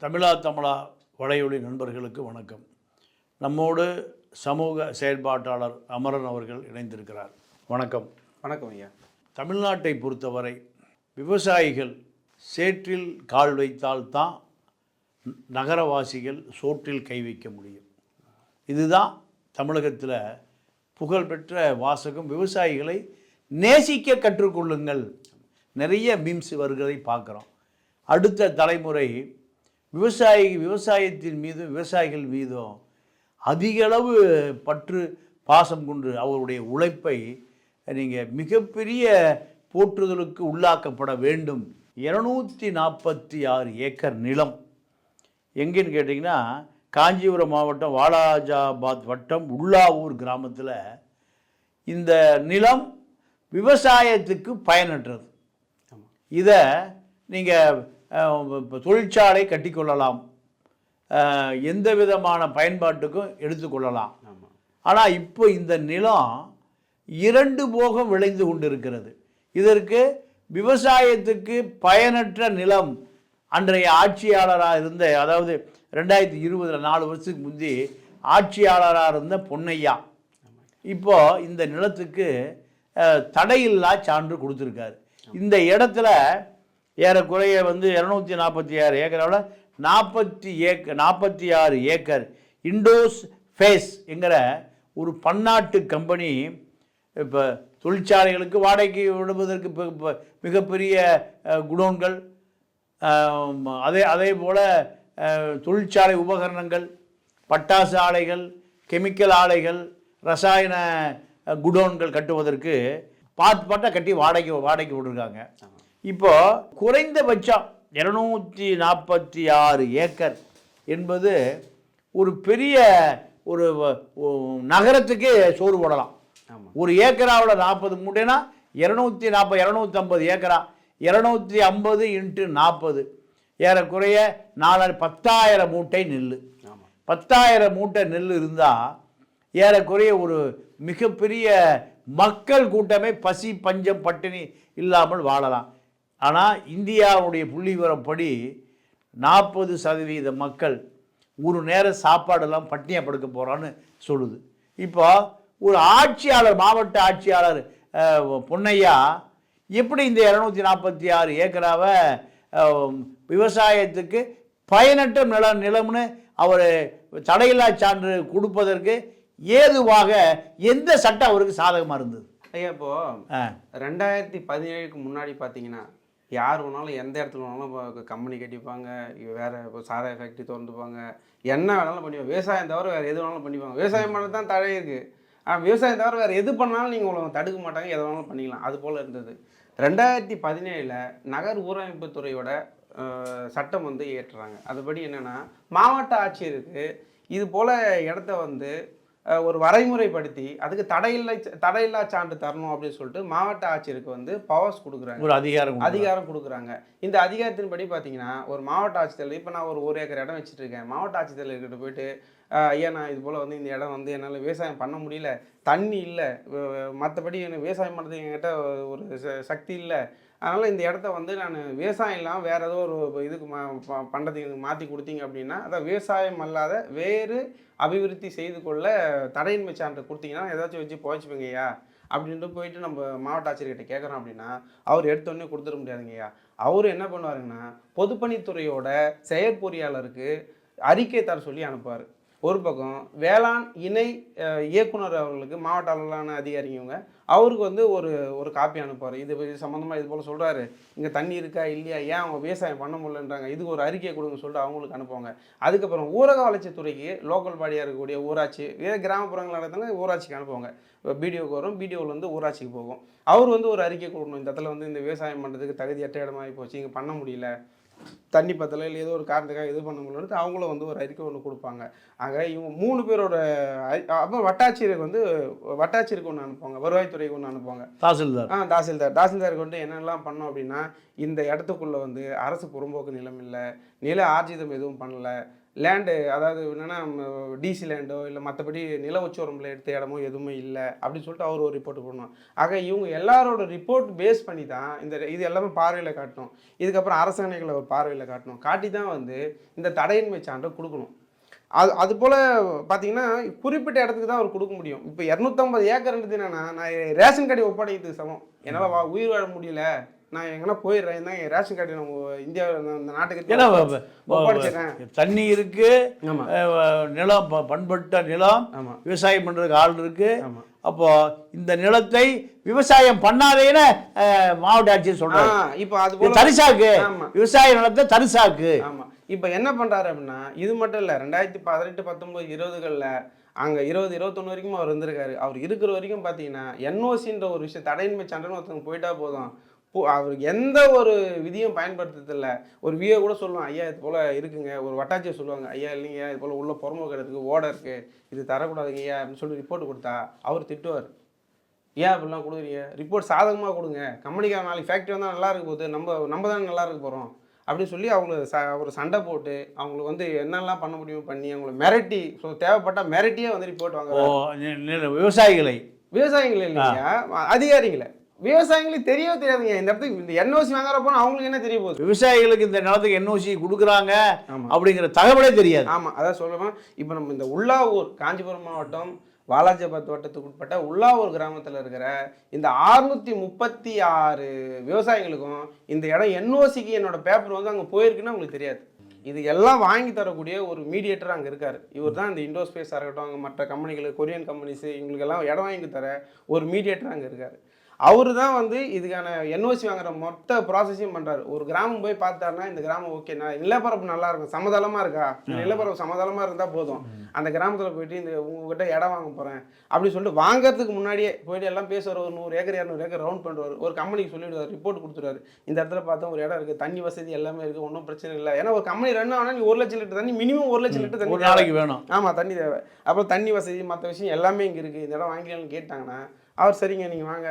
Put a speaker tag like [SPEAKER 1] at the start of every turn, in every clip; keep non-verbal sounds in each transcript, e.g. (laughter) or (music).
[SPEAKER 1] தமிழா தமிழா வலையொலி நண்பர்களுக்கு வணக்கம். நம்மோடு சமூக செயல்பாட்டாளர் அமரன் அவர்கள் இணைந்திருக்கிறார். வணக்கம்.
[SPEAKER 2] வணக்கம் ஐயா.
[SPEAKER 1] தமிழ்நாட்டை பொறுத்தவரை விவசாயிகள் சேற்றில் கால் வைத்தால்தான் நகரவாசிகள் சோற்றில் கை வைக்க முடியும். இதுதான் தமிழகத்தில் புகழ்பெற்ற வாசகம். விவசாயிகளை நேசிக்க கற்றுக்கொள்ளுங்கள். நிறைய மீம்ஸ் வருகிறதை பார்க்குறோம். அடுத்த தலைமுறை விவசாயி விவசாயத்தின் மீதும் விவசாயிகள் மீதும் அதிகளவு பற்று பாசம் கொண்டு அவருடைய உழைப்பை நீங்கள் மிகப்பெரிய போற்றுதலுக்கு உள்ளாக்கப்பட வேண்டும். இருநூற்றி நாற்பத்தி ஆறு ஏக்கர் நிலம். எங்கேன்னு கேட்டிங்கன்னா காஞ்சிபுரம் மாவட்டம் வாலாஜாபாத் வட்டம் உள்ளாவூர் கிராமத்தில் இந்த நிலம் விவசாயத்துக்கு பயனற்றது. இதை நீங்கள் தொழிற்சாலை கட்டிக்கொள்ளலாம். எந்த விதமான பயன்பாட்டுக்கும் எடுத்துக்கொள்ளலாம். ஆனால் இப்போ இந்த நிலம் இரண்டு போகம் விளைந்து கொண்டிருக்கிறது. இதற்கு விவசாயத்துக்கு பயனற்ற நிலம் அன்றைய ஆட்சியாளராக இருந்த அதாவது ரெண்டாயிரத்தி இருபதில் நாலு வருஷத்துக்கு முந்தி ஆட்சியாளராக இருந்த பொன்னையா. இப்போ இந்த நிலத்துக்கு தடையில்லா சான்று கொடுத்துருக்காரு. இந்த இடத்துல ஏறக்குறைய வந்து இரநூத்தி நாற்பத்தி ஆறு ஏக்கரோட நாற்பத்தி ஏக்கர் நாற்பத்தி ஆறு ஏக்கர் இண்டோஸ் ஃபேஸ் என்கிற ஒரு பன்னாட்டு கம்பெனி இப்போ தொழிற்சாலைகளுக்கு வாடகைக்கு விடுவதற்கு இப்போ மிகப்பெரிய குடோன்கள் அதே அதே போல் தொழிற்சாலை உபகரணங்கள் பட்டாசு ஆலைகள் கெமிக்கல் ஆலைகள் ரசாயன குடோன்கள் கட்டுவதற்கு பார்த்து பார்த்தா கட்டி வாடகை வாடகைக்கு விட்டுருக்காங்க. இப்போ குறைந்தபட்சம் இரநூத்தி நாற்பத்தி ஆறு ஏக்கர் என்பது ஒரு பெரிய ஒரு நகரத்துக்கே சோறு போடலாம். ஒரு ஏக்கராவில் நாற்பது மூட்டைனா இரநூத்தி நாற்பது இரநூத்தம்பது ஏக்கரா? இரநூத்தி ஐம்பது இன்ட்டு நாற்பது. ஏறக்குறைய நாலு பத்தாயிரம் மூட்டை நெல் பத்தாயிரம் மூட்டை நெல் இருந்தால் ஏறக்குறைய ஒரு மிகப்பெரிய மக்கள் கூட்டமே பசி பஞ்சம் பட்டினி இல்லாமல் வாழலாம். ஆனால் இந்தியாவுடைய புள்ளி விவரப்படி நாற்பது சதவீத மக்கள் ஒரு நேரம் சாப்பாடெல்லாம் பட்டினியாக படுக்க போகிறான்னு சொல்லுது. இப்போ ஒரு ஆட்சியாளர் மாவட்ட ஆட்சியாளர் பொன்னையா எப்படி இந்த இரநூத்தி நாற்பத்தி ஆறு ஏக்கராவை விவசாயத்துக்கு பயனற்ற நில நிலம்னு அவர் தடையில்லா சான்று கொடுப்பதற்கு ஏதுவாக எந்த சட்டம் அவருக்கு சாதகமாக இருந்தது?
[SPEAKER 2] ஐயா இப்போ ரெண்டாயிரத்தி பதினேழுக்கு முன்னாடி பார்த்தீங்கன்னா யார் வேணாலும் எந்த இடத்துல வேணாலும் கம்பெனி கட்டிப்பாங்க வேறு இப்போ சாராய ஃபேக்ட்ரி திறந்துப்பாங்க. என்ன வேணாலும் பண்ணிப்பாங்க. விவசாயம் தவிர வேறு எது வேணாலும் பண்ணிப்பாங்க. விவசாயம் பண்ணது தான் தடை இருக்குது ஆனால் விவசாயம் தவிர வேறு எது பண்ணாலும் நீங்கள் உங்களை தடுக்க மாட்டாங்க. எது வேணாலும் பண்ணிக்கலாம். அது போல் இருந்தது. ரெண்டாயிரத்தி பதினேழில் நகர் ஊரமைப்பு துறையோட சட்டம் வந்து ஏற்றுறாங்க அதுபடி என்னென்னா மாவட்ட ஆட்சியருக்கு இது போல் இடத்த வந்து ஒரு வரைமுறைப்படுத்தி அதுக்கு தடையில்லை தடையில்லா சான்று தரணும் அப்படின்னு சொல்லிட்டு மாவட்ட ஆட்சியருக்கு வந்து பவர்ஸ் கொடுக்குறாங்க.
[SPEAKER 1] ஒரு அதிகாரம்.
[SPEAKER 2] அதிகாரம் கொடுக்குறாங்க. இந்த அதிகாரத்தின்படி பார்த்தீங்கன்னா ஒரு மாவட்ட ஆட்சித்தலைவர் இப்போ நான் ஒரு ஒரு ஏக்கர் இடம் வச்சுட்டு இருக்கேன் மாவட்ட ஆட்சித்தலைவர்கிட்ட போயிட்டு "ஆஹ், ஐயா நான் இது போல் வந்து இந்த இடம் வந்து என்னால் விவசாயம் பண்ண முடியல. தண்ணி இல்லை. மற்றபடி எனக்கு விவசாயம் பண்ணுறதுக்கு என்கிட்ட ஒரு சக்தி இல்லை. அதனால் இந்த இடத்த வந்து நான் விவசாயம் இல்லாமல் வேறு ஏதோ ஒரு இதுக்கு மா பண்ணுறதுக்கு மாற்றி கொடுத்தீங்க அப்படின்னா அதான் விவசாயம் அல்லாத வேறு அபிவிருத்தி செய்து கொள்ள தடையின்மை சான்று கொடுத்தீங்கன்னா ஏதாச்சும் வச்சு போச்சுப்பீங்கய்யா அப்படின்ட்டு போயிட்டு நம்ம மாவட்ட ஆட்சியர்கிட்ட கேட்குறோம் அப்படின்னா அவர் எடுத்தோடனே கொடுத்துட முடியாதுங்கய்யா அவர் என்ன பண்ணுவாருங்கன்னா பொதுப்பணித்துறையோட செயற்பொறியாளருக்கு அறிக்கை தர சொல்லி அனுப்புவார். ஒரு பக்கம் வேளாண் இணை இயக்குனர் அவர்களுக்கு மாவட்ட அளவிலான அதிகாரிங்க அவருக்கு வந்து ஒரு ஒரு காப்பி அனுப்புவார். இது சம்மந்தமாக இது போல் சொல்கிறாரு இங்கே தண்ணி இருக்கா இல்லையா? ஏன் அவங்க விவசாயம் பண்ண முடியலன்றாங்க? இதுக்கு ஒரு அறிக்கை கொடுங்க சொல்லிட்டு அவங்களுக்கு அனுப்புவாங்க. அதுக்கப்புறம் ஊரக வளர்ச்சித்துறைக்கு லோக்கல் பாடியாக இருக்கக்கூடிய ஊராட்சி இதே கிராமப்புறங்கள் நடத்தினா ஊராட்சிக்கு அனுப்புவாங்க. பிடிஓக்கு வரும் பிடிஓவில் வந்து ஊராட்சிக்கு போகும். அவர் வந்து ஒரு அறிக்கை கொடுக்கணும். இந்த இடத்துல வந்து இந்த விவசாயம் பண்ணுறதுக்கு தகுதியற்ற இடமாகி போச்சு. இங்கே பண்ண முடியல. தண்ணி பத்தல இல்லை ஏதோ ஒரு காரணத்துக்காக இது பண்ண முடியலன்னு அவங்களும் வந்து ஒரு அறிக்கை ஒன்று கொடுப்பாங்க. ஆக இவங்க மூணு பேரோட அப்புறம் வட்டாட்சியருக்கு வந்து வட்டாட்சியருக்கு ஒன்று அனுப்புவாங்க வருவாய்த்துறைக்கு ஒன்று அனுப்புவாங்க.
[SPEAKER 1] தாசில்தார்.
[SPEAKER 2] ஆ தாசில்தார். தாசில்தாருக்கு வந்து என்னெல்லாம் பண்ணோம் அப்படின்னா இந்த இடத்துக்குள்ள வந்து அரசு புறம்போக்கு நிலம் இல்லை நில ஆர்ஜிதம் எதுவும் பண்ணல லேண்டு அதாவது என்னென்னா டிசி லேண்டோ இல்லை மற்றபடி நில உச்சவரம்பில் எடுத்த இடமோ எதுவுமே இல்லை அப்படின்னு சொல்லிட்டு அவர் ஒரு ரிப்போர்ட் பண்ணுவோம் ஆக இவங்க எல்லாரோட ரிப்போர்ட் பேஸ் பண்ணி தான் இந்த இது எல்லாமே பார்வையில் காட்டணும். இதுக்கப்புறம் அரசாணைகளை ஒரு பார்வையில் காட்டணும். காட்டி தான் வந்து இந்த தடையின்மை சான்றை கொடுக்கணும். அது அது போல் பார்த்தீங்கன்னா குறிப்பிட்ட இடத்துக்கு தான் அவர் கொடுக்க முடியும். இப்போ இரநூத்தம்பது ஏக்கர்ன்றது என்னன்னா நான் ரேஷன் கடை ஒப்படைக்கிறதுக்கு சமம். என்னால் வா உயிர் வாழ முடியல. நான் எங்கன்னா போயிடுறேன் தான் என் ரேஷன் கார்டு நம்ம இந்தியாவில் இந்த நாட்டுக்கு
[SPEAKER 1] ஏன்னா தண்ணி இருக்கு
[SPEAKER 2] ஆமாம்
[SPEAKER 1] நிலம் பண்பட்ட நிலம்
[SPEAKER 2] ஆமாம்
[SPEAKER 1] விவசாயம் பண்றதுக்கு ஆள் இருக்கு.
[SPEAKER 2] ஆமாம்
[SPEAKER 1] அப்போ இந்த நிலத்தை விவசாயம் பண்ணாதேன்னு மாவட்ட ஆட்சியர் சொல்றாரு.
[SPEAKER 2] ஆ இப்போ அது போல
[SPEAKER 1] தரிசாக்கு. விவசாய நிலத்தை தரிசாக்கு.
[SPEAKER 2] ஆமா. இப்போ என்ன பண்றாரு அப்படின்னா இது மட்டும் இல்லை ரெண்டாயிரத்தி பதினெட்டு பத்தொன்பது இருபதுகளில் அங்கே இருபது இருபத்தொன்று வரைக்கும் அவர் இருந்திருக்காரு. அவர் இருக்கிற வரைக்கும் பார்த்தீங்கன்னா என்ஓசின்ற ஒரு விஷயம் தடையின்மை சண்டைன்னு ஒருத்தவங்க போயிட்டா போதும். அவருக்கு எந்த ஒரு விதியும் பயன்படுத்துறதில்ல. ஒரு விஏ கூட சொல்லுவான் ஐயா இது போல் இருக்குங்க. ஒரு வட்டாட்சியர் சொல்லுவாங்க ஐயா இல்லைங்க இது போல் உள்ள புறம்போக்கு இருக்குது ஓட இருக்குது இது தரக்கூடாதுங்க ஐயா அப்படின்னு சொல்லி ரிப்போர்ட் கொடுத்தா அவர் திட்டுவார். ஏன் அப்படிலாம் கொடுக்குறீங்க? ரிப்போர்ட் சாதகமாக கொடுங்க. கம்பெனிக்கார நாளைக்கு ஃபேக்ட்ரி வந்தால் நல்லா இருக்க போகுது. நம்ம நம்ம தானே நல்லா இருக்க போகிறோம் அப்படின்னு சொல்லி அவங்களுக்கு ச ஒரு சண்டை போட்டு அவங்களுக்கு வந்து என்னெல்லாம் பண்ண முடியுமோ பண்ணி அவங்கள மிரட்டி ஸோ தேவைப்பட்டால் மிரட்டியே வந்து ரிப்போர்ட் வாங்க
[SPEAKER 1] விவசாயிகளை.
[SPEAKER 2] விவசாயிகள் இல்லைங்க அதிகாரிகளை. விவசாயிகளுக்கு தெரியவே தெரியாதுங்க. இந்த இடத்துக்கு இந்த என்ஓசி வாங்குற போனால் அவங்களுக்கு என்ன தெரிய போகுது?
[SPEAKER 1] விவசாயிகளுக்கு இந்த நிலத்துக்கு என்ஓசி கொடுக்குறாங்க
[SPEAKER 2] ஆமாம்
[SPEAKER 1] அப்படிங்கிற தகவலே தெரியாது.
[SPEAKER 2] ஆமாம் அதான் சொல்லுவேன் இப்போ நம்ம இந்த உள்ளாவூர் காஞ்சிபுரம் மாவட்டம் வாலாஜாபாத் வட்டத்துக்கு உட்பட்ட உள்ளாவூர் கிராமத்தில் இருக்கிற இந்த அறுநூத்தி முப்பத்தி ஆறு விவசாயிகளுக்கும் இந்த இடம் என்ஓசிக்கு என்னோட பேப்பர் வந்து அங்கே போயிருக்குன்னு அவங்களுக்கு தெரியாது. இது எல்லாம் வாங்கி தரக்கூடிய ஒரு மீடியேட்டர் அங்கே இருக்கார். இவர் தான் இந்த இண்டோஸ்பேஸாக இருக்கட்டும் அங்கே மற்ற கம்பெனிகள் கொரியன் கம்பெனிஸ் இவங்களுக்கெல்லாம் இடம் வாங்கி தர ஒரு மீடியேட்டர் அங்கே இருக்கார். அவர் தான் வந்து இதுக்கான என்ஓசி வாங்குற மொத்த ப்ராசஸையும் பண்ணுறாரு ஒரு கிராமம் போய் பார்த்தாருன்னா இந்த கிராமம் ஓகே நிலப்பரப்பு நல்லா இருக்கும் சமதளமாக இருக்கா? நிலப்பரப்பு சமதளமாக இருந்தால் போதும். அந்த கிராமத்தில் போயிட்டு இந்த உங்ககிட்ட இடம் வாங்க போகிறேன் அப்படி சொல்லிட்டு வாங்குறதுக்கு முன்னாடியே போயிட்டு எல்லாம் பேசுவார். ஒரு நூறு ஏக்கர் இரநூறு ஏக்கர் ரவுண்ட் பண்ணுவார் ஒரு கம்பெனிக்கு சொல்லிவிடுவார் ரிப்போர்ட் கொடுத்துருவாரு இந்த இடத்துல பார்த்தா ஒரு இடம் இருக்குது தண்ணி வசதி எல்லாமே இருக்குது ஒன்றும் பிரச்சனை இல்லை. ஏன்னா ஒரு கம்பெனி ரன் ஆனால் நீ ஒரு லட்சம் லிட்டர் தண்ணி மினிமம் ஒரு லட்சம் லிட்டர் தண்ணி
[SPEAKER 1] நாளைக்கு வேணும்.
[SPEAKER 2] ஆமாம் தண்ணி தேவை. அப்புறம் தண்ணி வசதி மற்ற விஷயம் எல்லாமே இங்கே இருக்குது இந்த இடம் வாங்கிக்கலாம்னு கேட்டாங்கன்னா அவர் சரிங்க நீங்கள் வாங்க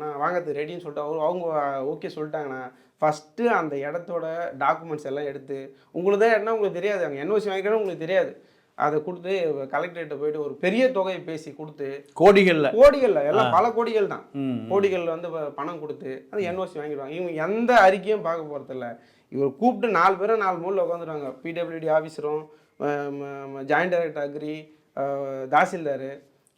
[SPEAKER 2] நான் வாங்கிறது ரெடின்னு சொல்லிட்டு அவர் அவங்க ஓகே சொல்லிட்டாங்கன்னா ஃபஸ்ட்டு அந்த இடத்தோட டாக்குமெண்ட்ஸ் எல்லாம் எடுத்து உங்களுக்கு தான் இடம்னா உங்களுக்கு தெரியாது. அங்கே என்ஓசி வாங்கிக்கிறோம் உங்களுக்கு தெரியாது. அதை கொடுத்து கலெக்டரேட்டை போயிட்டு ஒரு பெரிய தொகையை பேசி கொடுத்து
[SPEAKER 1] கோடிகள்ல.
[SPEAKER 2] கோடிகள் எல்லாம் பல கோடிகள் தான்.
[SPEAKER 1] ம்.
[SPEAKER 2] கோடிகள் வந்து பணம் கொடுத்து அது என்ஓசி வாங்கிடுவாங்க. இவங்க எந்த அறிக்கையும் பார்க்க போகிறதில்ல இவர் கூப்பிட்டு நாலு பேரும் நாலு மூலையில் உட்காந்துருவாங்க. பிடபிள்யூடி ஆஃபீஸரும் ஜாயிண்ட் டைரக்டர் அக்ரி தாசில்தார்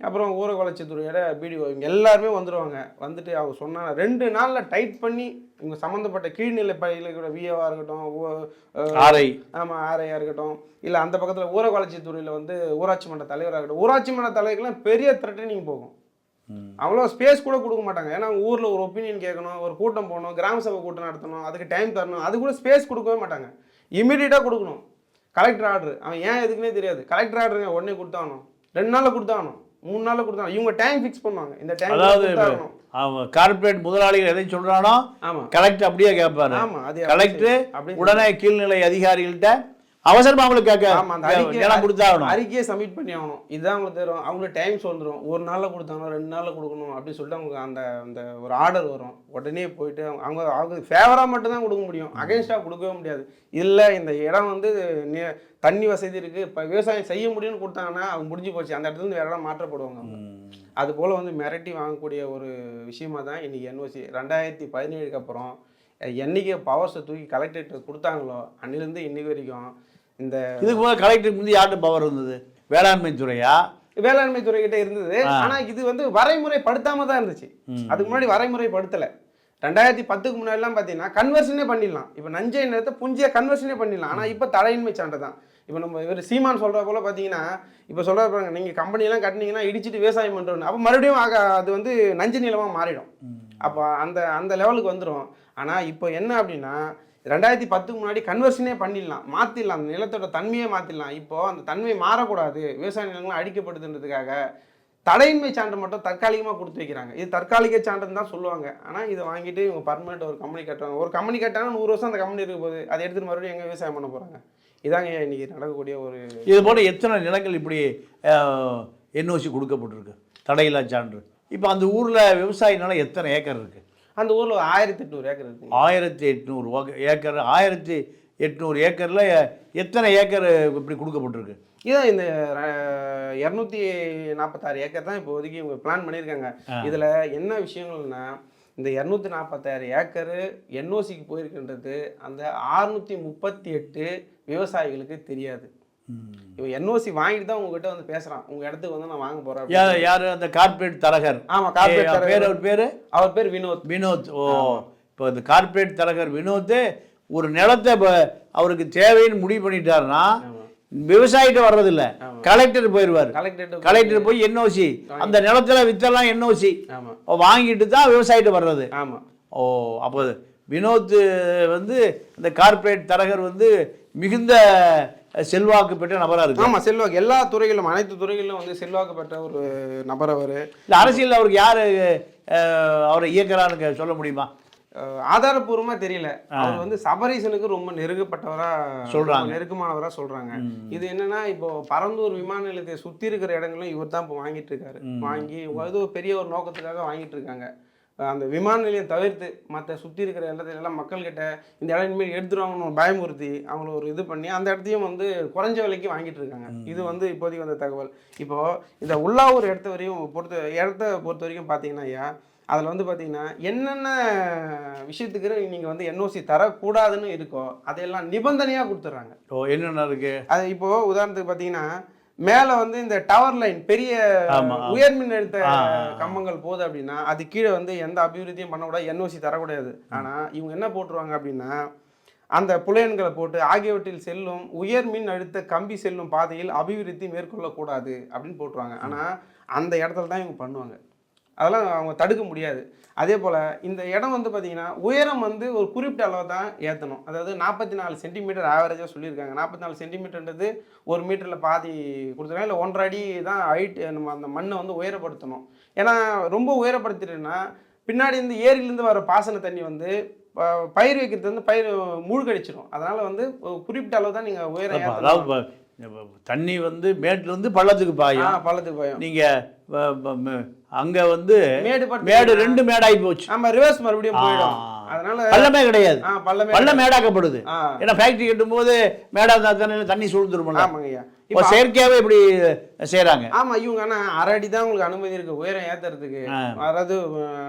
[SPEAKER 2] அப்புறம் ஊரக வளர்ச்சித்துறையோட பிடிஓ இவங்க எல்லாருமே வந்துடுவாங்க வந்துட்டு அவங்க சொன்னாங்க ரெண்டு நாளில் டைட் பண்ணி இவங்க சம்மந்தப்பட்ட கீழ்நிலை பள்ளிகளோட விஏவாக இருக்கட்டும் ஊ- அஹ்
[SPEAKER 1] ஆரை
[SPEAKER 2] ஆமாம் ஆரையாக இருக்கட்டும் இல்லை அந்த பக்கத்தில் ஊரக வளர்ச்சித்துறையில் வந்து ஊராட்சி மன்ற தலைவராக இருக்கட்டும் ஊராட்சி மன்ற தலைவர்கள்லாம் பெரிய த்ரெட்டனிங் போகும். அவ்வளோ ஸ்பேஸ் கூட கொடுக்க மாட்டாங்க. ஏன்னா ஊரில் ஒரு ஒப்பீனியன் கேட்கணும் ஒரு கூட்டம் போகணும் கிராம சபை கூட்டம் நடத்தணும் அதுக்கு டைம் தரணும் அது கூட ஸ்பேஸ் கொடுக்கவே மாட்டாங்க. இமீடியட்டாக கொடுக்கணும். கலெக்டர் ஆர்டர் அவன் ஏன் எதுக்குன்னே தெரியாது. கலெக்டர் ஆர்டருங்க உடனே கொடுத்தாகணும். ரெண்டு நாளில் கொடுத்தாகணும். மூணு நாளில் கொடுத்தாங்க. இவங்க டைம் ஃபிக்ஸ் பண்ணுவாங்க. இந்த டைம்
[SPEAKER 1] அதாவது கார்ப்பரேட் முதலாளிகள் எதை சொல்றானோ கலெக்டர் அப்படியே கேட்பாரு. கலெக்டர் உடனே கீழ்நிலை அதிகாரிகள்கிட்ட அவசரமா அவங்களுக்கு கேட்க. கொடுத்தாகணும்
[SPEAKER 2] அறிக்கையை சப்மிட் பண்ணி ஆகணும். இதுதான் அவங்களுக்கு தரும். அவங்களுக்கு டைம் வந்துடும் ஒரு நாளில் கொடுத்தாங்க ரெண்டு நாளில் கொடுக்கணும் அப்படின்னு சொல்லிட்டு அவங்களுக்கு அந்த அந்த ஒரு ஆர்டர் வரும். உடனே போயிட்டு அவங்க அவங்க ஃபேவராக மட்டும்தான் கொடுக்க முடியும். அகைன்ஸ்டாக கொடுக்கவே முடியாது. இல்லை இந்த இடம் வந்து தண்ணி வசதி இருக்குது இப்போ விவசாயம் செய்ய முடியும்னு கொடுத்தாங்கன்னா அவங்க முடிஞ்சு போச்சு. அந்த இடத்துல வேற இடம் மாற்றப்படுவாங்க அவங்க. அது போல் வந்து மிரட்டி வாங்கக்கூடிய ஒரு விஷயமா தான் இன்றைக்கி என்ஓசி ரெண்டாயிரத்தி பதினேழுக்கு அப்புறம் என்னைக்கு பவர்ஸை தூக்கி கலெக்டரேட் கொடுத்தாங்களோ அன்னிலேருந்து இன்னைக்கு வரைக்கும் இந்த
[SPEAKER 1] இதுக்கு போல கலெக்டருக்கு முந்தைய யார்கிட்ட பவர் இருந்தது? வேளாண்மை துறையா?
[SPEAKER 2] வேளாண்மை துறை கிட்ட இருந்தது. ஆனா இது வந்து வரைமுறைப்படுத்தாம தான் இருந்துச்சு. அதுக்கு முன்னாடி வரைமுறைப்படுத்தல. ரெண்டாயிரத்தி பத்துக்கு முன்னாடிலாம் பார்த்தீங்கன்னா கன்வர்ஷனே பண்ணிடலாம். இப்போ நஞ்சை நிலத்தை புஞ்சிய கன்வர்ஷனே பண்ணிடலாம். ஆனால் இப்போ தடையின்மை சான்று தான். இப்போ நம்ம இவர் சீமான் சொல்கிற போல பார்த்தீங்கன்னா இப்போ சொல்கிற பாருங்க நீங்கள் கம்பெனிலாம் கட்டினீங்கன்னா இடிச்சிட்டு விவசாயம் பண்ணுறோன்னு அப்போ மறுபடியும் ஆக அது வந்து நஞ்சு நிலமாக மாறிடும். அப்போ அந்த அந்த லெவலுக்கு வந்துடும் ஆனால் இப்போ என்ன அப்படின்னா ரெண்டாயிரத்தி பத்துக்கு முன்னாடி கன்வர்ஷனே பண்ணிடலாம் மாற்றிடலாம் அந்த நிலத்தோட தன்மையே மாற்றிடலாம் இப்போ அந்த தன்மை மாறக்கூடாது. விவசாய நிலங்கள்லாம் அழிக்கப்படுதுன்றதுக்காக தடையின்மை சான்று மட்டும் தற்காலிகமாக கொடுத்து வைக்கிறாங்க. இது தற்காலிக சான்றுன்னு தான் சொல்லுவாங்க. ஆனால் இதை வாங்கிட்டு இவங்க பர்மனெண்ட் ஒரு கம்பெனி கட்டுறாங்க. ஒரு கம்பெனி கட்டாங்கன்னா நூறு வருஷம் அந்த கம்பெனி இருக்க போகுது. அதை எடுத்துட்டு மறுபடியும் எங்கே விவசாயம் பண்ண போகிறாங்க இதாங்க இன்னைக்கு நடக்கக்கூடிய ஒரு
[SPEAKER 1] இது போல எத்தனை நிலங்கள் இப்படி என்ஓசி கொடுக்கப்பட்டிருக்கு? தடையில்லா சான்று. இப்போ அந்த ஊரில் விவசாயினால எத்தனை ஏக்கர் இருக்குது
[SPEAKER 2] அந்த ஊரில் ஆயிரத்தி எட்நூறு ஏக்கர் இருக்குங்க
[SPEAKER 1] ஆயிரத்தி எட்நூறு ஏக்கர் ஆயிரத்தி எட்நூறு ஏக்கரில் எத்தனை ஏக்கர் இப்படி கொடுக்கப்பட்டிருக்கு?
[SPEAKER 2] இதான் இந்த இரநூத்தி நாற்பத்தாறு ஏக்கர் தான் இப்போதைக்கு இவங்க பிளான் பண்ணியிருக்காங்க. இதில் என்ன விஷயங்கள்னா இந்த இரநூத்தி நாற்பத்தாறு ஏக்கரு என்ஓசிக்கு போயிருக்கின்றது அந்த ஆறுநூற்றி முப்பத்தி எட்டு விவசாயிகளுக்கு தெரியாது. இவன் என்ஓசி வாங்கிட்டு தான் உங்ககிட்ட வந்து பேசுறான். உங்க இடத்துக்கு வந்து நான் வாங்க போறேன்
[SPEAKER 1] யார் அந்த கார்ப்பரேட் தரகர்.
[SPEAKER 2] ஆமா கார்பரேட்
[SPEAKER 1] பேர் அவர் பேர்?
[SPEAKER 2] அவர் பேர் வினோத்.
[SPEAKER 1] வினோத். ஓ இப்போ இந்த கார்ப்பரேட் தரகர் வினோத் ஒரு நிலத்தை இப்போ அவருக்கு தேவைன்னு முடிவு பண்ணிட்டாருன்னா விவசாயிட்ட வர்றதில்ல. கலெக்டர் போயிடுவார்
[SPEAKER 2] கலெக்டரேட்
[SPEAKER 1] கலெக்டர் போய் என்ஓசி அந்த நிலத்துல வித்தெல்லாம் என்ஓசி வாங்கிட்டு தான் விவசாயிட்ட வர்றது.
[SPEAKER 2] ஆமா.
[SPEAKER 1] ஓ அப்போ வினோத் வந்து இந்த கார்ப்பரேட் தரகர் வந்து மிகுந்த செல்வாக்கு பெற்ற நபரா இருக்கு.
[SPEAKER 2] ஆமா செல்வாக்கு. எல்லா துறைகளிலும் அனைத்து துறைகளிலும் வந்து செல்வாக்கு பெற்ற ஒரு நபர் அவர்.
[SPEAKER 1] இல்ல அரசியல் அவருக்கு யாரு அவரை இயக்குறான்னு சொல்ல முடியுமா?
[SPEAKER 2] அஹ் ஆதாரப்பூர்வமா தெரியல. அவர் வந்து சபரீசனுக்கு ரொம்ப நெருங்கப்பட்டவரா
[SPEAKER 1] சொல்றாங்க.
[SPEAKER 2] ரொம்ப நெருக்கமானவரா சொல்றாங்க. இது என்னன்னா இப்போ பரந்தூர் விமான நிலையத்தை சுத்தி இருக்கிற இடங்களும் இவர் தான் இப்போ வாங்கிட்டு இருக்காரு. வாங்கி ஏதோ பெரிய ஒரு நோக்கத்துக்காக வாங்கிட்டு இருக்காங்க. அந்த விமான நிலையம் தவிர்த்து மற்ற சுற்றி இருக்கிற இடத்துல எல்லாம் மக்கள்கிட்ட இந்த இடம் இனிமேல் எடுத்துருவாங்கன்னு ஒரு பயமுறுத்தி அவங்கள ஒரு இது பண்ணி அந்த இடத்தையும் வந்து குறைஞ்ச விலைக்கு வாங்கிட்டு இருக்காங்க. இது வந்து இப்போதைக்கு வந்த தகவல். இப்போ இந்த உள்ளாவூர் இடத்த வரையும் பொறுத்த இடத்த பொறுத்த வரைக்கும் பார்த்தீங்கன்னா ஐயா அதில் வந்து பார்த்தீங்கன்னா என்னென்ன விஷயத்துக்கு நீங்கள் வந்து என்ஓசி தரக்கூடாதுன்னு இருக்கோ அதையெல்லாம் நிபந்தனையாக கொடுத்துட்றாங்க
[SPEAKER 1] ஓ என்னென்ன இருக்கு?
[SPEAKER 2] அது இப்போ உதாரணத்துக்கு பார்த்தீங்கன்னா மேலே வந்து இந்த டவர் லைன் பெரிய
[SPEAKER 1] ஆமா.
[SPEAKER 2] உயர்மின் அழுத்த. கம்பங்கள் போகுது அப்படின்னா அது கீழே வந்து எந்த அபிவிருத்தியும் பண்ணக்கூடாது என்ஓசி தரக்கூடாது ஆனால் இவங்க என்ன போட்டுருவாங்க அப்படின்னா அந்த புலையன்களை போட்டு ஆகியவற்றில் செல்லும் உயர் மின் அழுத்த கம்பி செல்லும் பாதையில் அபிவிருத்தி மேற்கொள்ளக்கூடாது அப்படின்னு போட்டுருவாங்க ஆனால் அந்த இடத்துல தான் இவங்க பண்ணுவாங்க அதெல்லாம் அவங்க தடுக்க முடியாது. அதே போல் இந்த இடம் வந்து பார்த்தீங்கன்னா உயரம் வந்து ஒரு குறிப்பிட்ட அளவு தான் ஏற்றணும் அதாவது நாற்பத்தி நாலு சென்டிமீட்டர் ஆவரேஜாக சொல்லியிருக்காங்க. நாற்பத்தி நாலு சென்டிமீட்டர்ன்றது ஒரு மீட்டரில் பாதி கொடுத்துருக்காங்க. இல்லை ஒன்றரை அடி தான் ஹைட் நம்ம அந்த மண்ணை வந்து உயரப்படுத்தணும். ஏன்னா ரொம்ப உயரப்படுத்திட்டுன்னா பின்னாடி இந்த ஏரியிலேருந்து வர பாசன தண்ணி வந்து பயிர் வைக்கிறது வந்து பயிர் மூழ்கடிச்சிடும் அதனால வந்து குறிப்பிட்ட அளவு தான் நீங்கள் உயரம்.
[SPEAKER 1] அதாவது தண்ணி வந்து மேட்ல இருந்து பள்ளத்துக்கு பாயும்.
[SPEAKER 2] பள்ளத்துக்கு பயம்.
[SPEAKER 1] நீங்க ப- ப- ம- அங்க வந்து
[SPEAKER 2] மேடு
[SPEAKER 1] ரெண்டு மேடாகி போச்சு.
[SPEAKER 2] ஆமா ரிவர்ஸ் மறுபடியும் போயிடும். அதனால
[SPEAKER 1] பள்ளமே கிடையாது.
[SPEAKER 2] பள்ளமே
[SPEAKER 1] மேடாக்கப்படுது. ஏன்னா ஃபேக்டரி கட்டும் போது மேடா தானே தண்ணி சூழ்ந்துருமில்ல?
[SPEAKER 2] ஆமாங்க ஐயா இப்போ
[SPEAKER 1] செயற்கையாவே இப்படி செய்றாங்க.
[SPEAKER 2] ஆமா இவங்க ஆனா அரை அடி தான் உங்களுக்கு அனுமதி இருக்கு உயரம் ஏத்துறதுக்கு.
[SPEAKER 1] ஆ.
[SPEAKER 2] அதாவது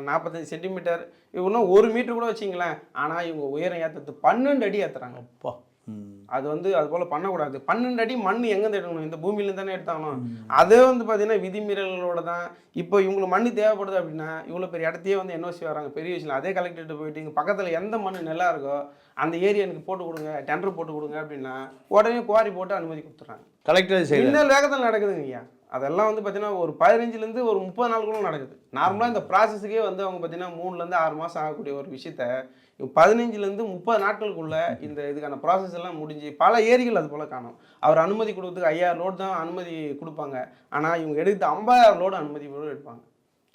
[SPEAKER 2] நாற்பத்தஞ்சு சென்டிமீட்டர். இன்னும் ஒரு மீட்டர் கூட வச்சிங்களேன். ஆனா இவங்க உயரம் ஏத்துறது பன்னெண்டு அடி ஏத்துறாங்க.
[SPEAKER 1] அப்பா.
[SPEAKER 2] அது வந்து அது போல பண்ணக்கூடாது. பன்னெண்டு அடி மண் எங்கேருந்து எடுக்கணும்? இந்த பூமியில தானே எடுத்தாகணும். அதே வந்து பார்த்தீங்கன்னா விதிமீறல்களோட தான். இப்போ இவங்களுக்கு மண் தேவைப்படுது அப்படின்னா இவ்வளோ பெரிய இடத்தையே வந்து என்ஓசி வராங்க. பெரிய விஷயம் அதே கலெக்டர்கிட்ட போயிட்டு இங்கே பக்கத்தில் எந்த மண் நல்லா இருக்கோ அந்த ஏரியா எனக்கு போட்டு கொடுங்க டெண்டர் போட்டு கொடுங்க அப்படின்னா உடனே குவாரி போட்டு அனுமதி கொடுத்துட்றாங்க.
[SPEAKER 1] கலெக்டர்
[SPEAKER 2] இன்னும் வேகத்தில் நடக்குதுங்க ஐயா. அதெல்லாம் வந்து பார்த்தீங்கன்னா ஒரு பதினஞ்சுலேருந்து ஒரு முப்பது நாளுக்குள்ள நடக்குது. நார்மலாக இந்த ப்ராசஸுக்கே வந்து அவங்க பார்த்தீங்கன்னா மூணுலேருந்து ஆறு மாதம் ஆகக்கூடிய ஒரு விஷயத்த பதினஞ்சுலேருந்து முப்பது நாட்களுக்குள்ள இந்த இதுக்கான ப்ராசஸ் எல்லாம் முடிஞ்சு பல ஏரிகள் அது போல் காணும். அவர் அனுமதி கொடுக்கறதுக்கு ஐயாயிரம் லோடு தான் அனுமதி கொடுப்பாங்க. ஆனால் இவங்க எடுத்து ஐம்பதாயிரம் லோடு அனுமதி கூட எடுப்பாங்க.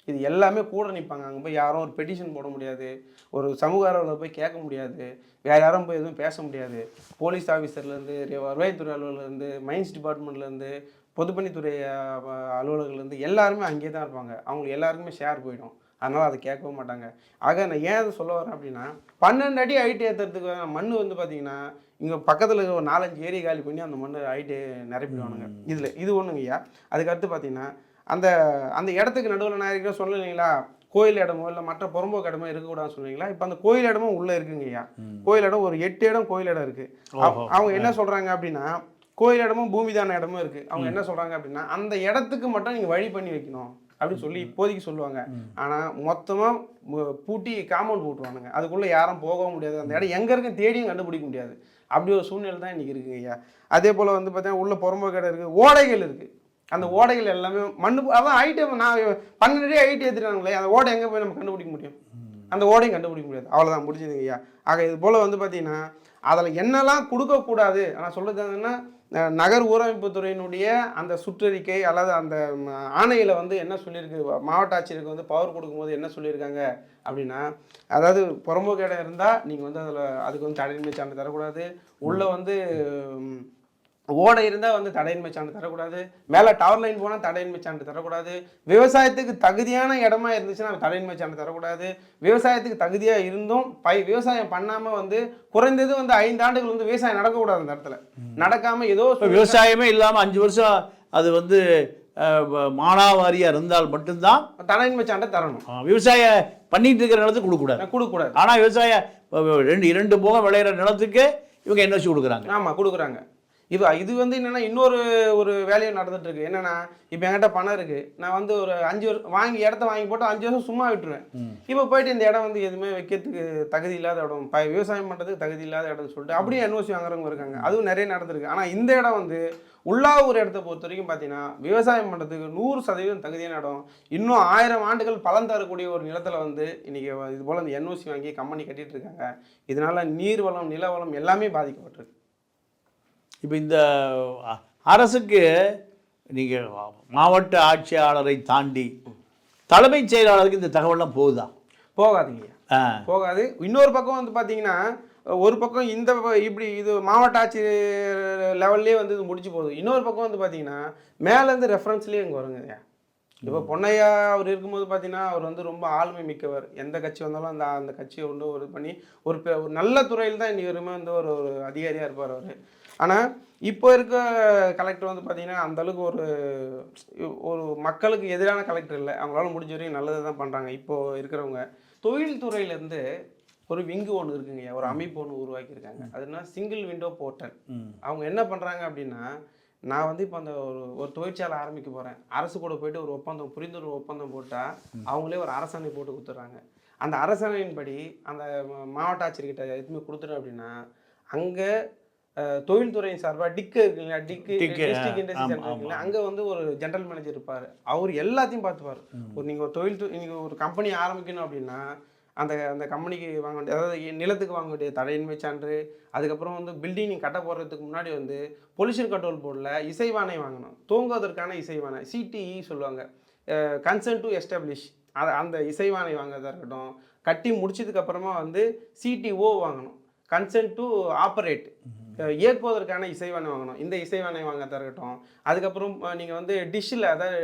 [SPEAKER 2] இது எல்லாமே கூட நிற்பாங்க அங்கே போய் யாரும் ஒரு பெட்டிஷன் போட முடியாது. ஒரு சமூக அளவில் போய் கேட்க முடியாது. வேற யாரும் போய் எதுவும் பேச முடியாது. போலீஸ் ஆஃபீஸர்லேருந்து வருவாய்த்துறை அலுவலர்லேருந்து மைன்ஸ் டிபார்ட்மெண்ட்லேருந்து பொதுப்பணித்துறை அலுவலர்கள்லேருந்து எல்லாருமே அங்கேயே தான் இருப்பாங்க. அவங்களுக்கு எல்லாருக்குமே ஷேர் போயிடும். அதனால் அதை கேட்கவும் மாட்டாங்க. ஆக நான் ஏன் அதை சொல்ல வரேன் அப்படின்னா பன்னெண்டு அடி ஹைட் ஏற்றுறதுக்கு மண் வந்து பார்த்தீங்கன்னா இங்கே பக்கத்தில் இருக்கிற ஒரு நாலஞ்சு ஏரி காலி பண்ணி அந்த மண் ஹைட்டு நிரப்பிடுவானுங்க. இதில் இது ஒன்றுங்கய்யா அதுக்கடுத்து பார்த்தீங்கன்னா அந்த அந்த இடத்துக்கு நடுவில் நான் இருக்கிற சொல்லலைங்களா கோயில் இடமோ இல்லை மற்ற புறம்போக்கு இடமோ இருக்கக்கூடாதுன்னு சொன்னீங்களா இப்போ அந்த கோயில் இடமும் உள்ளே இருக்குங்கய்யா கோயில் இடம் ஒரு எட்டு இடம் கோயில் இடம் இருக்குது. அவங்க என்ன சொல்கிறாங்க அப்படின்னா கோயில் இடமும் பூமிதான இடமும் இருக்குது அவங்க என்ன சொல்கிறாங்க அப்படின்னா அந்த இடத்துக்கு மட்டும் நீங்கள் வழி பண்ணி வைக்கணும். அப்படின்னு சொல்லி இப்போதைக்கு சொல்லுவாங்க. ஆனால் மொத்தமாக பூட்டி காம்பவுண்ட் போட்டுருவானுங்க. அதுக்குள்ளே யாரும் போகவும் முடியாது. அந்த இடம் எங்கே இருக்கு தேடியும் கண்டுபிடிக்க முடியாது. அப்படி ஒரு சூழ்நிலை தான் இன்றைக்கி இருக்குங்க ஐயா. அதே போல் வந்து பார்த்தீங்கன்னா உள்ள புறம்போக்கு இடம் இருக்குது ஓடைகள் இருக்குது அந்த ஓடைகள் எல்லாமே மண்ணு அதான் ஐட்டம் நான் பன்னெண்டு ஐட்டு ஏற்றுறாங்களே அந்த ஓடை எங்கே போய் நம்ம கண்டுபிடிக்க முடியும்? அந்த ஓடையும் கண்டுபிடிக்க முடியாது. அவ்வளோதான் முடிஞ்சதுங்க ஐயா. ஆக இது போல் வந்து பார்த்தீங்கன்னா அதில் என்னெல்லாம் கொடுக்கக்கூடாது? நான் சொல்கிறது என்னன்னா நகர் ஊரமைப்பு துறையினுடைய அந்த சுற்றறிக்கை அல்லது அந்த ஆணையில் வந்து என்ன சொல்லியிருக்கு? மாவட்ட ஆட்சியருக்கு வந்து பவர் கொடுக்கும்போது என்ன சொல்லியிருக்காங்க? அப்படின்னா அதாவது புறம்போக்கு இடம் இருந்தால் நீங்கள் வந்து அதில் அதுக்கு வந்து தடையின்மை சான்று தரக்கூடாது. உள்ளே வந்து ஓடை இருந்தால் வந்து தடையின்மை சான்று தரக்கூடாது. மேலே டவர் லைன் போனால் தடையின்மை சான்று தரக்கூடாது. விவசாயத்துக்கு தகுதியான இடமா இருந்துச்சுன்னா தடையின்மை சான்று தரக்கூடாது. விவசாயத்துக்கு தகுதியாக இருந்தும் பை விவசாயம் பண்ணாமல் வந்து குறைந்தது வந்து ஐந்து ஆண்டுகள் வந்து விவசாயம் நடக்கக்கூடாது அந்த இடத்துல. நடக்காமல் ஏதோ
[SPEAKER 1] விவசாயமே இல்லாமல் அஞ்சு வருஷம் அது வந்து மானாவாரியாக இருந்தால் மட்டும்தான்
[SPEAKER 2] தடையின்மை சான்றை தரணும்.
[SPEAKER 1] அஹ், விவசாயம் பண்ணிட்டு இருக்கிற நிலத்துக்கு கொடுக்கக்கூடாது.
[SPEAKER 2] கொடுக்கக்கூடாது.
[SPEAKER 1] ஆனால் விவசாயம் அஹ், ரெண்டு இரண்டு போகம் விளையிற நிலத்துக்கு இவங்க என்ஓசி கொடுக்குறாங்க?
[SPEAKER 2] ஆமாம் கொடுக்குறாங்க. இது இது வந்து என்னன்னா இன்னொரு ஒரு வேலையும் நடந்துட்டு இருக்கு என்னன்னா இப்போ என்கிட்ட பணம் இருக்கு. நான் வந்து ஒரு அஞ்சு வருஷம் வாங்கி இடத்த வாங்கி போட்டு அஞ்சு வருஷம் சும்மா விட்டுருவேன். இப்போ போயிட்டு இந்த இடம் வந்து எதுவுமே வைக்கிறதுக்கு தகுதி இல்லாத இடம் ப விவசாயம் பண்ணுறதுக்கு தகுதி இல்லாத இடம்னு சொல்லிட்டு அப்படியே என்ஓசி வாங்குறவங்க இருக்காங்க. அதுவும் நிறைய நடந்திருக்கு. ஆனால் இந்த இடம் வந்து உள்ளாவூர் இடத்த பொறுத்த வரைக்கும் பார்த்தீங்கன்னா விவசாயம் பண்ணுறதுக்கு நூறு சதவீதம் தகுதியான இடம். இன்னும் ஆயிரம் ஆண்டுகள் பலன் தரக்கூடிய ஒரு நிலத்தில் வந்து இன்னைக்கு இது போல் இந்த என்ஓசி வாங்கி கம்பெனி கட்டிட்டு இருக்காங்க. இதனால நீர் வளம் நில வளம் எல்லாமே பாதிக்கப்பட்டிருக்கு.
[SPEAKER 1] இப்போ இந்த அரசுக்கு நீங்கள் மாவட்ட ஆட்சியாளரை தாண்டி தலைமைச் செயலாளருக்கு இந்த தகவல்லாம் போகுதா?
[SPEAKER 2] போகாதீங்க. போகாது. இன்னொரு பக்கம் வந்து பார்த்தீங்கன்னா ஒரு பக்கம் இந்த இப்படி இது மாவட்ட ஆட்சியர் லெவல்லே வந்து இது முடிச்சு போகுது. இன்னொரு பக்கம் வந்து பார்த்தீங்கன்னா மேலேருந்து ரெஃபரன்ஸ்லேயே இங்கே வருங்க இப்போ பொன்னையா அவர் இருக்கும்போது பார்த்தீங்கன்னா அவர் வந்து ரொம்ப ஆளுமை மிக்கவர். எந்த கட்சி வந்தாலும் அந்த அந்த கட்சியை வந்து ஒரு பண்ணி ஒரு நல்ல துறையில் தான் இன்னி வரையுமே வந்து ஒரு ஒரு அதிகாரியாக இருப்பார் அவர். ஆனால் இப்போ இருக்க கலெக்டர் வந்து பார்த்தீங்கன்னா அந்த அளவுக்கு ஒரு ஒரு மக்களுக்கு எதிரான கலெக்டர் இல்லை. அவங்களால முடிஞ்ச வரையும் நல்லது தான் பண்ணுறாங்க இப்போ இருக்கிறவங்க தொழில்துறையிலேருந்து ஒரு விங்கு ஒன்று இருக்குங்க ஒரு அமைப்பு ஒன்று உருவாக்கியிருக்காங்க. அதுனா சிங்கிள் விண்டோ போர்ட்டல் அவங்க என்ன பண்ணுறாங்க அப்படின்னா நான் வந்து இப்போ அந்த ஒரு ஒரு தொழிற்சாலை ஆரம்பிக்க போகிறேன் அரசு கூட போயிட்டு ஒரு ஒப்பந்தம் புரிந்துணர்வு ஒப்பந்தம் போட்டால் அவங்களே ஒரு அரசாணை போட்டு கொடுத்துட்றாங்க. அந்த அரசாணையின்படி அந்த மாவட்ட ஆட்சியர்கிட்ட எதுவுமே கொடுத்துட்டோம் அப்படின்னா அங்கே தொழில்துறையின் சார்பாக டிக்கு இருக்கு இல்லையா டிக்கு டிஸ்ட்ரிக்ட் இண்டஸ்ட்ரி
[SPEAKER 1] ஆமா,
[SPEAKER 2] சென்டர் இருக்கு இல்லையா
[SPEAKER 1] ஆமா.
[SPEAKER 2] அங்கே வந்து ஒரு ஜென்ரல் மேனேஜர் இருப்பார். அவர் எல்லாத்தையும் பார்த்துப்பார். ஒரு நீங்கள் ஒரு தொழில் து- நீங்க ஒரு கம்பெனி ஆரம்பிக்கணும் அப்படின்னா அந்த அந்த கம்பெனிக்கு வாங்க வேண்டிய அதாவது நிலத்துக்கு வாங்க வேண்டிய தடையின்மை சான்று அதுக்கப்புறம் வந்து பில்டிங் நீங்கள் கட்ட போடுறதுக்கு முன்னாடி வந்து பொல்யூஷன் கண்ட்ரோல் போர்டில் இசைவானை வாங்கணும். தூங்குவதற்கான இசைவானை சிடிஇ சொல்லுவாங்க. கன்சென்ட் டு எஸ்டாப்ளிஷ் அது அந்த இசைவானை வாங்குறதா இருக்கட்டும் கட்டி முடிச்சதுக்கு அப்புறமா வந்து சிடிஓ வாங்கணும். கன்சென்ட் டு ஆப்பரேட் ஏற்பதற்கான இசைவானை வாங்கணும். இந்த இசைவானை வாங்க இருக்கட்டும். அதுக்கப்புறம் நீங்கள் வந்து டிஷ்ஷில் அதாவது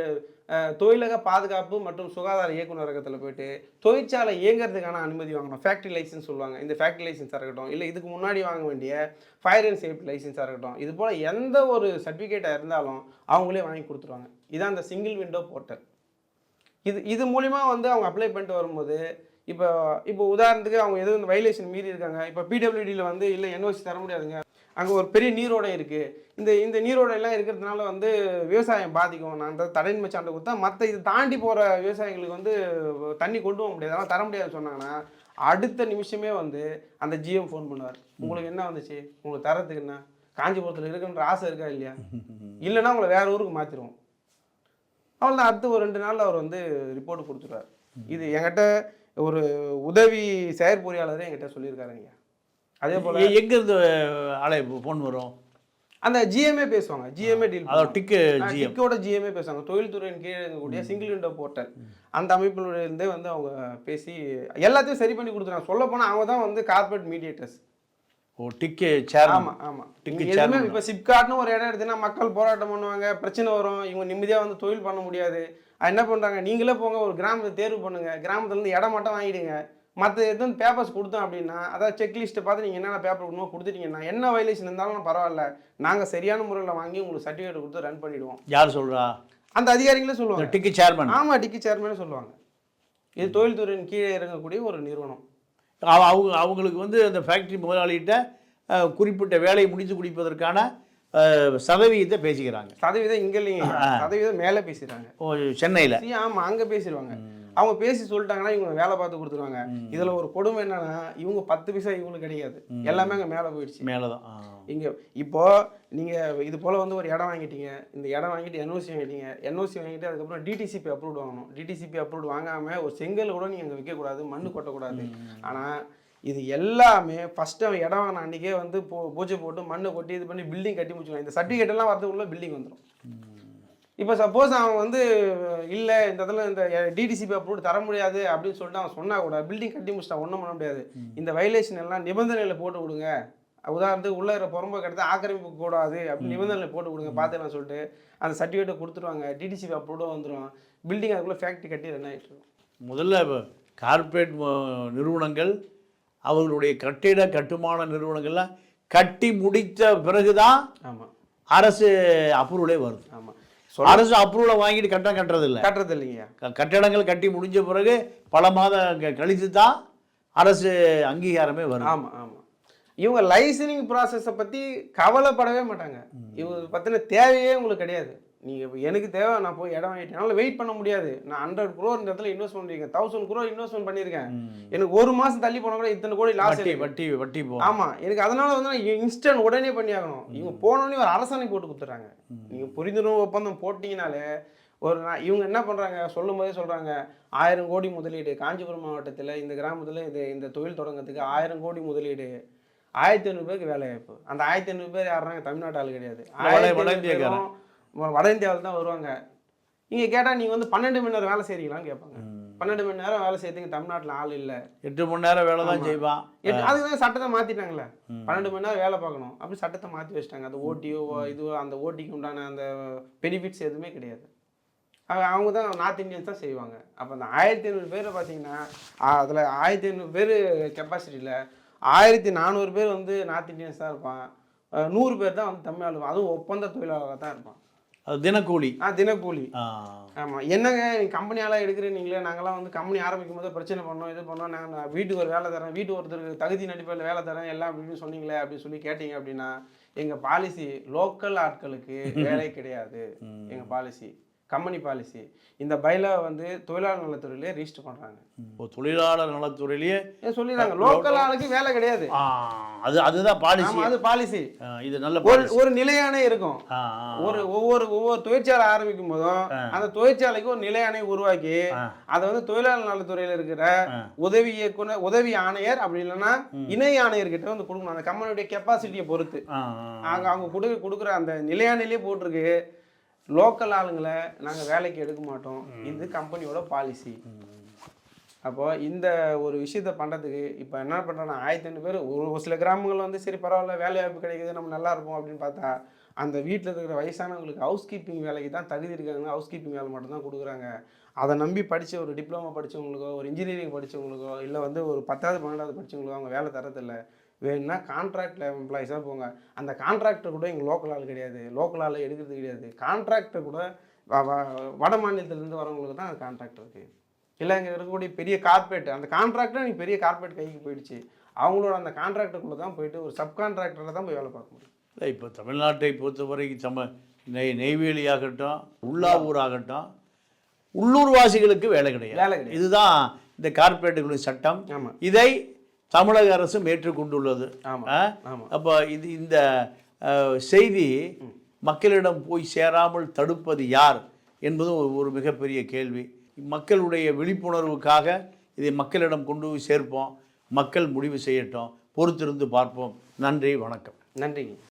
[SPEAKER 2] தொழிலக பாதுகாப்பு மற்றும் சுகாதார இயக்குநரகத்தில் போயிட்டு தொழிற்சாலை இயங்குறதுக்கான அனுமதி வாங்கணும். ஃபேக்ட்ரி லைசன்ஸ் சொல்லுவாங்க. இந்த ஃபேக்ட்ரி லைசன்ஸாக இருக்கட்டும். இல்லை இதுக்கு முன்னாடி வாங்க வேண்டிய ஃபயர் அண்ட் சேஃப்டி லைசன்ஸாக இருக்கட்டும். இது போல் எந்த ஒரு சர்டிஃபிகேட்டாக இருந்தாலும் அவங்களே வாங்கி கொடுத்துருவாங்க. இதான் அந்த சிங்கிள் விண்டோ போர்ட்டல் இது இது மூலிமா வந்து அவங்க அப்ளை பண்ணிட்டு வரும்போது இப்போ இப்போ உதாரணத்துக்கு அவங்க எதுவும் இந்த வைலேஷன் மீறி இருக்காங்க. இப்போ பிடபிள்யூடியில் வந்து இல்லை என்ஓசி தர முடியாதுங்க. அங்கே ஒரு பெரிய நீரோடை இருக்குது இந்த இந்த நீரோடையெல்லாம் இருக்கிறதுனால வந்து விவசாயம் பாதிக்கும் நான் அந்த தடையின்மை சான்று கொடுத்தா மற்ற இது தாண்டி போகிற விவசாயிகளுக்கு வந்து தண்ணி கொண்டு போக முடியாது. அதெல்லாம் தர முடியாதுன்னு சொன்னாங்கன்னா அடுத்த நிமிஷமே வந்து அந்த ஜிஎம் ஃபோன் பண்ணுவார். உங்களுக்கு என்ன வந்துச்சு? உங்களுக்கு தரத்துக்கு என்ன? காஞ்சிபுரத்தில் இருக்குன்ற ஆசை இருக்கா இல்லையா? (laughs) இல்லைன்னா உங்களை வேற ஊருக்கு மாற்றிடுவோம் அவ்வளோதான் அடுத்து ஒரு ரெண்டு நாளில் அவர் வந்து ரிப்போர்ட் கொடுத்துருவார். இது என்கிட்ட ஒரு உதவி செயற்பொறியாளரே என்கிட்ட சொல்லியிருக்காருங்க. அதே போல்
[SPEAKER 1] எங்கிருந்து அலை ஃபோன் வரும்?
[SPEAKER 2] அந்த ஜிஎம்ஏ பேசுவாங்க. ஜிஎம்ஏ டீல்
[SPEAKER 1] அதாவது டிக்கு
[SPEAKER 2] டிக்கோட ஜிஎம்ஏ பேசுவாங்க. தொழில்துறையின் கீழே இருக்கக்கூடிய சிங்கிள் விண்டோ போர்ட்டல் அந்த அமைப்பினுடைய இருந்தே வந்து அவங்க பேசி எல்லாத்தையும் சரி பண்ணி கொடுத்துருக்காங்க. சொல்ல போனால் அவங்க தான் வந்து கார்பரேட் மீடியேட்டர்ஸ்
[SPEAKER 1] ஓ டிக்கு சேர்
[SPEAKER 2] ஆமா ஆமா.
[SPEAKER 1] டிக்கு chairman.
[SPEAKER 2] இப்போ சிப்காட்னு ஒரு இடம் எடுத்தீங்கன்னா மக்கள் போராட்டம் பண்ணுவாங்க. பிரச்சனை வரும். இவங்க நிம்மதியா வந்து தொழில் பண்ண முடியாது. என்ன பண்றாங்க? நீங்களே போங்க ஒரு கிராமத்தை தேர்வு பண்ணுங்க. கிராமத்துல இருந்து இடம் மட்டும் வாங்கிடுங்க. மற்ற எதுவும் பேப்பர்ஸ் கொடுத்தோம் அப்படின்னா அதாவது செக்லிஸ்ட்டை பார்த்து நீங்கள் என்னென்ன பேப்பர் கொடுக்கணுமோ கொடுத்துட்டீங்கன்னா என்ன வயலேஷன் இருந்தாலும் பரவாயில்ல. நாங்கள் சரியான முறையில் வாங்கி உங்களுக்கு சர்டிஃபிகேட் கொடுத்து ரன் பண்ணிடுவோம்.
[SPEAKER 1] யார் சொல்றா?
[SPEAKER 2] அந்த அதிகாரிகளே சொல்லுவாங்க.
[SPEAKER 1] டிக்கு சேர்மன்
[SPEAKER 2] ஆமா டிக்கி சேர்மனே சொல்லுவாங்க. இது தொழில்துறையின் கீழே இறங்கக்கூடிய ஒரு நிறுவனம்.
[SPEAKER 1] அவ- அவங்க அவங்களுக்கு வந்து அந்த ஃபேக்ட்ரி முதலாளிகிட்ட குறிப்பிட்ட வேலையை முடித்து குடிப்பதற்கான சதவீதத்தை பேசிக்கிறாங்க.
[SPEAKER 2] சதவீதம் இங்க இல்லைங்க. சதவீதம் மேலே பேசுறாங்க
[SPEAKER 1] ஓ சென்னையில்.
[SPEAKER 2] சரி, ஆமா அங்க பேசிடுவாங்க. அவங்க பேசி சொல்லிட்டாங்கன்னா இவங்க வேலை பார்த்து கொடுத்துருவாங்க. இதுல ஒரு கொடுமை என்னன்னா இவங்க பத்து பைசா இவங்களுக்கு கிடையாது. எல்லாமே அங்க மேல போயிடுச்சு.
[SPEAKER 1] மேலே தான் ஆ.
[SPEAKER 2] இங்க இப்போ நீங்க இது போல வந்து ஒரு இடம் வாங்கிட்டீங்க. இந்த இடம் வாங்கிட்டு என்ஓசி வாங்கிட்டீங்க. என்ஓசி வாங்கிட்டு அதுக்கப்புறம் டிடிசிபி அப்ரூவ் வாங்கணும். டிடிசிபி அப்ரூவ் வாங்காம ஒரு செங்கல் கூட நீங்க அங்க வைக்கக்கூடாது மண்ணு கொட்டக்கூடாது. ஆனா இது எல்லாமே ஃபர்ஸ்ட் அவன் இடம் வாங்கின அன்னைக்கே வந்து பூ பூஜை போட்டு மண்ணை கொட்டி இது பண்ணி பில்டிங் கட்டி முடிச்சுக்கலாம் இந்த சர்டிஃபிகேட் எல்லாம் வரதுக்குள்ள பில்டிங் வந்துடும் இப்போ சப்போஸ் அவன் வந்து இல்லை இந்த இடத்துல இந்த டிடிசிபி அப்ரூவ் தர முடியாது அப்படின்னு சொல்லிட்டு அவன் சொன்னா கூட பில்டிங் கட்டி முடிச்சிட்டா ஒன்றும் பண்ண முடியாது. இந்த வயலேஷன் எல்லாம் நிபந்தனையில் போட்டு விடுங்க உதாரணத்துக்கு உள்ள இருக்கிற புறம்போக்கு இடத்த ஆக்கிரமிப்பு கூடாது அப்படின்னு நிபந்தனை போட்டு கொடுங்க பார்த்துக்கலாம் சொல்லிட்டு அந்த சர்டிஃபிகேட்டை கொடுத்துருவாங்க. டிடிசி அப்ரூவோட வந்துடும் பில்டிங் அதுக்குள்ளே ஃபேக்ட்ரி கட்டி ரன் ஆகிட்டு இருக்கும்.
[SPEAKER 1] முதல்ல கார்ப்பரேட் நிறுவனங்கள் அவர்களுடைய கட்டிட கட்டுமான நிறுவனங்கள்லாம் கட்டி முடித்த பிறகுதான்
[SPEAKER 2] ஆமாம்
[SPEAKER 1] அரசு அப்ரூவலே வருது.
[SPEAKER 2] ஆமாம்
[SPEAKER 1] அரசு அப்ரூவலை வாங்கிட்டு கட்டடம் கட்டுறது இல்ல
[SPEAKER 2] கட்டுறது இல்லைங்கய்யா
[SPEAKER 1] க- கட்டடங்கள் கட்டி முடிஞ்ச பிறகு பல மாதம் கழித்து தான் அரசு அங்கீகாரமே வரும்.
[SPEAKER 2] ஆமாம் ஆமாம் இவங்க லைசனிங் ப்ராசஸை பற்றி கவலைப்படவே மாட்டாங்க. இவங்க பற்றின தேவையே உங்களுக்கு கிடையாது. நீங்கள் எனக்கு தேவை நான் போய் இடம் வாங்கிட்டேன். வெயிட் பண்ண முடியாது. நான் ஹண்ட்ரட் க்ரோர் இந்த இடத்துல இன்வெஸ்ட் பண்ணியிருக்கேன் தௌசண்ட் க்ரோர் இன்வெஸ்ட்மெண்ட் பண்ணியிருக்கேன். எனக்கு ஒரு மாதம் தள்ளி போனால் கூட இத்தனை கோடி லாஸ்
[SPEAKER 1] வட்டி வட்டி போ.
[SPEAKER 2] ஆமாம் எனக்கு அதனால வந்து நான் இன்ஸ்டன்ட் உடனே பண்ணி ஆகணும் இவங்க போனோடனே ஒரு அரசாணை போட்டு கொடுத்துட்றாங்க நீங்கள் புரிந்துணர்வு ஒப்பந்தம் போட்டிங்கனாலே ஒரு நான் இவங்க என்ன பண்ணுறாங்க சொல்லும் போதே சொல்கிறாங்க ஆயிரம் கோடி முதலீடு. காஞ்சிபுரம் மாவட்டத்தில் இந்த கிராமத்தில் இது இந்த தொழில் தொடங்கிறதுக்கு ஆயிரம் கோடி முதலீடு. ஆயிரத்தி ஐநூறு பேருக்கு வேலை வாய்ப்பு அந்த ஆயிரத்தி ஐநூறு பேர் யாருனாங்க தமிழ்நாட்டு ஆள் கிடையாது.
[SPEAKER 1] வட-
[SPEAKER 2] இந்தியாவில் தான் வருவாங்க. இங்கே கேட்டால் நீங்கள் வந்து பன்னெண்டு மணி நேரம் வேலை செய்கிறீங்களான்னு கேட்பாங்க. பன்னெண்டு மணி நேரம் வேலை செய்யறதுக்கு தமிழ்நாட்டில் ஆள் இல்லை.
[SPEAKER 1] எட்டு மணி நேரம் வேலை தான் செய்வான்.
[SPEAKER 2] எட்டு அதுக்கு தான் சட்டத்தை மாற்றிட்டாங்களே பன்னெண்டு மணி நேரம் வேலை பார்க்கணும். அப்படி சட்டத்தை மாற்றி வச்சிட்டாங்க. அந்த ஓட்டியோ இதுவோ அந்த ஓட்டிக்கு உண்டான அந்த பெனிஃபிட்ஸ் எதுவுமே கிடையாது. அவங்க அவங்க தான் நார்த் இந்தியன்ஸ் தான் செய்வாங்க. அப்போ அந்த ஆயிரத்தி ஐநூறு பேர் பார்த்தீங்கன்னா அதில் ஆயிரத்தி ஐநூறு பேர் கெப்பாசிட்டியில் ஆயிரத்தி நானூறு பேர் வந்து நார்த் இந்தியன்ஸ் தான் இருப்பான். நூறு பேர் தான் வந்து தமிழ் அதுவும் ஒப்பந்த தொழிலாளராக தான் இருப்பான்.
[SPEAKER 1] தினக்கூலி.
[SPEAKER 2] ஆ தினக்கூலி. ஆமாம் என்னங்க நீங்கள் கம்பெனியாலாம் எடுக்கிறீங்களே நாங்களாம் வந்து கம்பெனி ஆரம்பிக்கும் போது பிரச்சனை பண்ணோம் இது பண்ணோம். நாங்கள் வீட்டுக்கு ஒரு வேலை தரேன் வீட்டு ஒருத்தருக்கு தகுதி அடிப்படையில் வேலை தரேன் எல்லாம் அப்படின்னு சொன்னீங்களே அப்படின்னு சொல்லி கேட்டீங்க அப்படின்னா எங்கள் பாலிசி லோக்கல் ஆட்களுக்கு (laughs) வேலை கிடையாது. எங்கள் பாலிசி கம்பெனி பாலிசி. இந்த பைலா வந்து தொழிலாளர் நலத்துறையிலே ரிஜிஸ்டர் பண்ணுறாங்க
[SPEAKER 1] இப்போ தொழிலாளர் நலத்துறையிலேயே?
[SPEAKER 2] சொல்லிடுறாங்க. லோக்கல் ஆளுக்கு வேலை கிடையாது.
[SPEAKER 1] அது அதுதான் பாலிசி.
[SPEAKER 2] அது பாலிசி.
[SPEAKER 1] இது நல்ல
[SPEAKER 2] ஒரு ஒரு நிலையானே இருக்கும். ஒரு ஒவ்வொரு ஒவ்வொரு தொழிற்சாலை ஆரம்பிக்கும் போதும் அந்த தொழிற்சாலைக்கு ஒரு நிலையாணை உருவாக்கி. அதை வந்து தொழிலாளர் நலத்துறையில இருக்கிற உதவி இயக்குனர் உதவி ஆணையர் அப்படி இல்லைன்னா இணை ஆணையர்கிட்ட வந்து கொடுக்கணும். அந்த கம்பெனியுடைய கெப்பாசிட்டியை பொறுத்து. அங்க அவங்க கொடு கொடுக்குற அந்த நிலையாணையிலே போட்டிருக்கு. லோக்கல் ஆளுங்களை நாங்க வேலைக்கு எடுக்க மாட்டோம். இது கம்பெனியோட பாலிசி அப்போ இந்த ஒரு விஷயத்த பண்ணுறதுக்கு இப்போ என்ன பண்ணுறோன்னா ஆயிரத்தி ஐநூறு பேர் ஒரு ஒரு சில கிராமங்கள் வந்து சரி பரவாயில்ல வேலை வாய்ப்பு கிடைக்குது நம்ம நல்லா இருப்போம் அப்படின்னு பார்த்தா அந்த வீட்டில் இருக்கிற வயசானவங்களுக்கு ஹவுஸ் கீப்பிங் வேலைக்கு தான் தகுதி இருக்காங்க ஹவுஸ் கீப்பிங் வேலை மட்டும் தான் கொடுக்குறாங்க. அதை நம்பி படித்த ஒரு டிப்ளமோ படித்தவங்களுக்கோ ஒரு இன்ஜினியரிங் படித்தவங்களுக்கோ இல்லை வந்து ஒரு பத்தாவது பன்னெண்டாவது படித்தவங்களுக்கோ அவங்க வேலை தரதில்ல வேணும்னா கான்ட்ராக்டில் எம்ப்ளாயிஸாக போங்க. அந்த கான்ட்ராக்டர் கூட எங்கள் லோக்கல் ஆள் கிடையாது. லோக்கல் ஆள் எடுக்கிறது கிடையாது. கான்ட்ராக்டர் கூட வட மாநிலத்திலேருந்து வரவங்களுக்கு தான் அது கான்ட்ராக்ட் இருக்குது இல்லை இங்கே இருக்கக்கூடிய பெரிய கார்பரேட் அந்த கான்ட்ராக்டர் நீ பெரிய கார்பரேட் கைக்கு போயிடுச்சு. அவங்களோட அந்த கான்ட்ராக்டருக்குள்ளே தான் போயிட்டு ஒரு சப் கான்ட்ராக்டரில் தான் போய் வேலை பார்க்க முடியும்.
[SPEAKER 1] இல்லை இப்போ தமிழ்நாட்டை பொறுத்தவரைக்கும் சம நெய் நெய்வேலி ஆகட்டும் உள்ளாவூர் ஆகட்டும் உள்ளூர்வாசிகளுக்கு வேலை கிடையாது.
[SPEAKER 2] வேலை கிடையாது.
[SPEAKER 1] இதுதான் இந்த கார்ப்பரேட்டுகளின் சட்டம்.
[SPEAKER 2] ஆமாம்
[SPEAKER 1] இதை தமிழக அரசும் ஏற்றுக்கொண்டுள்ளது அப்போ இது இந்த செய்தி மக்களிடம் போய் சேராமல் தடுப்பது யார் என்பதும் ஒரு- ஒரு மிகப்பெரிய கேள்வி. மக்களுடைய விழிப்புணர்வுக்காக இதை மக்களிடம் கொண்டு போய் சேர்ப்போம். மக்கள் முடிவு செய்யட்டும். பொறுத்திருந்து பார்ப்போம். நன்றி வணக்கம்.
[SPEAKER 2] நன்றிங்க.